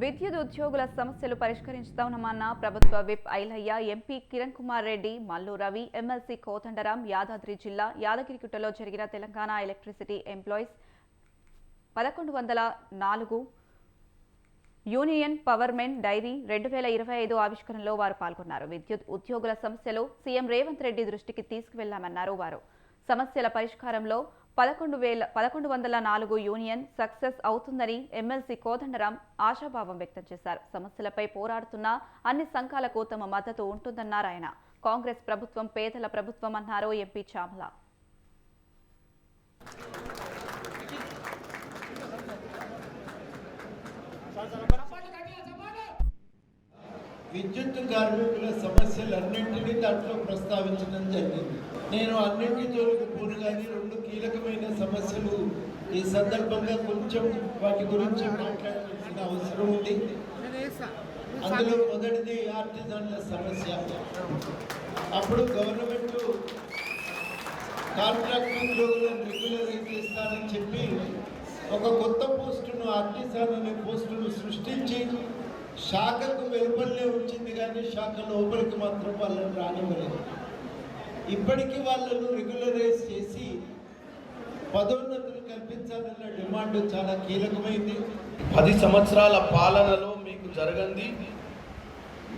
విద్యుత్ ఉద్యోగుల సమస్యలు పరిష్కరించుతామన్న ప్రభుత్వ whip Ailaiah MP Kiran Kumar Reddy Mallu Ravi MLC Kodandaram Yadadri జిల్లా యాదగిరిగుట్టలో జరిగిన తెలంగాణ ఎలక్ట్రిసిటీ ఎంప్లాయీస్ పదకొండు వందల నాలుగు యూనియన్ పవర్మెన్ డైరీ రెండు వేల ఇరవై ఐదు ఆవిష్కరణలో వారు పాల్గొన్నారు. విద్యుత్ ఉద్యోగుల సమస్యలు సీఎం రేవంత్ రెడ్డి దృష్టికి తీసుకువెళ్ళామన్నారు వారు. సమస్యల పరిష్కారంలో పదకొండు వేల పదకొండు వందల నాలుగు యూనియన్ సక్సెస్ అవుతుందని ఎమ్మెల్సీ కోదండరాం ఆశాభావం వ్యక్తం చేశారు. సమస్యలపై పోరాడుతున్న అన్ని సంఘాలకు తమ మద్దతు ఉంటుందన్నారు ఆయన. కాంగ్రెస్ ప్రభుత్వం పేదల ప్రభుత్వం అన్నారు ఎంపీ చామల. విద్యుత్ కార్మికుల సమస్యలన్నింటినీ దాంట్లో ప్రస్తావించడం జరిగింది. నేను అన్నింటితోకి జోలికి పోను కానీ రెండు కీలకమైన సమస్యలు ఈ సందర్భంగా కొంచెం వాటి గురించి మాట్లాడాల్సిన అవసరం ఉంది. అందులో మొదటిది ఆర్టిజన్ల సమస్య. అప్పుడు గవర్నమెంట్ కాంట్రాక్ట్ ఉద్యోగులను రెగ్యులరైజ్ చేస్తానని చెప్పి ఒక కొత్త పోస్టును ఆర్టిజన్ అనే పోస్టును శాఖకు వెలుపలనే ఉంచింది కానీ శాఖ లోపలికి మాత్రం వాళ్ళని రానివ్వలేదు. ఇప్పటికీ వాళ్ళను రెగ్యులరైజ్ చేసి పదోన్నతులు కల్పించాలన్న డిమాండ్ చాలా కీలకమైంది. పది సంవత్సరాల పాలనలో మీకు జరగంది.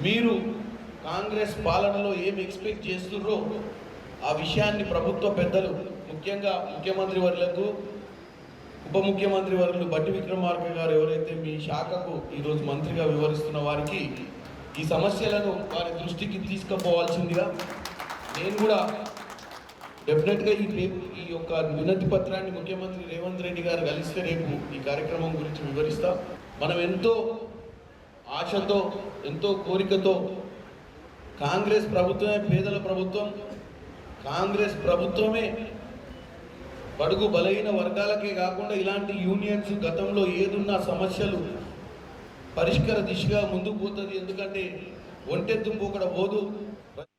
మీరు కాంగ్రెస్ పాలనలో ఏమి ఎక్స్పెక్ట్ చేస్తున్నారో ఆ విషయాన్ని ప్రభుత్వ పెద్దలు ముఖ్యంగా ముఖ్యమంత్రి వర్లకు ఉప ముఖ్యమంత్రి వర్యులు బట్టి విక్రమార్క గారు ఎవరైతే మీ శాఖకు ఈరోజు మంత్రిగా వివరిస్తున్న వారికి ఈ సమస్యలను వారి దృష్టికి తీసుకుపోవాల్సిందిగా నేను కూడా డెఫినెట్గా ఈ రేపు ఈ యొక్క వినతి పత్రాన్ని ముఖ్యమంత్రి రేవంత్ రెడ్డి గారు కలిస్తే రేపు ఈ కార్యక్రమం గురించి వివరిస్తా. మనం ఎంతో ఆశతో ఎంతో కోరికతో కాంగ్రెస్ ప్రభుత్వమే పేదల ప్రభుత్వం కాంగ్రెస్ ప్రభుత్వమే బడుగు బలహీన వర్గాలకే కాకుండా ఇలాంటి యూనియన్స్ గతంలో ఏదున్న సమస్యలు పరిష్కార దిశగా ముందుకు పోతుంది. ఎందుకంటే ఒంటెత్తుం పోకడ పోదు.